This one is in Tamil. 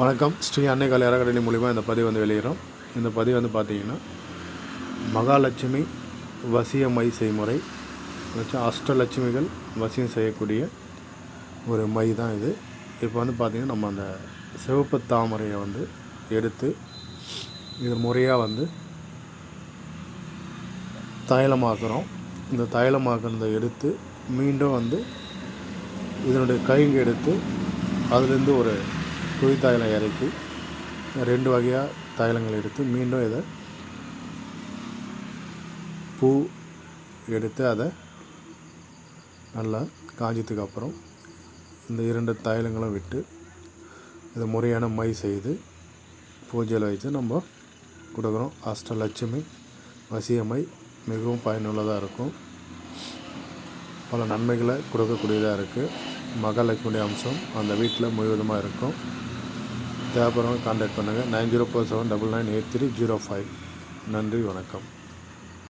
வணக்கம். ஸ்ரீ அன்னை கலை அறக்கட்டளை மூலிமா இந்த பதிவு வந்து வெளியிடும் இந்த பதிவு வந்து பார்த்தீங்கன்னா மகாலட்சுமி வசியமை செய்முறை வச்சு அஷ்டலட்சுமிகள் வசியம் செய்யக்கூடிய ஒரு மை தான் இது. இப்போ வந்து பார்த்திங்கன்னா நம்ம அந்த சிவப்பு தாமரையை வந்து எடுத்து இது முறையாக வந்து தைலமாக்குறோம். இந்த தைலமாக்குறதை எடுத்து மீண்டும் வந்து இதனுடைய கைங்க எடுத்து அதுலேருந்து ஒரு குழி தைலம் இறக்கி ரெண்டு வகையாக தைலங்கள் எடுத்து மீண்டும் இதை பூ எடுத்து அதை நல்லா காஞ்சதுக்கு அப்புறம் இந்த இரண்டு தைலங்களும் விட்டு இதை முறையான மை செய்து பூஜையில் வச்சு நம்ம கொடுக்குறோம். அஷ்டலட்சுமி வசியமை மிகவும் பயனுள்ளதாக இருக்கும். பல நன்மைகளை கொடுக்கக்கூடியதாக இருக்குது. மகாலட்சுமி அம்சம் அந்த வீட்டில் முழுவதுமாக இருக்கும். தேவைப்படுறவங்க கான்டாக்ட் பண்ணுங்கள் nine zero four seven double nine eight three zero five. நன்றி வணக்கம்.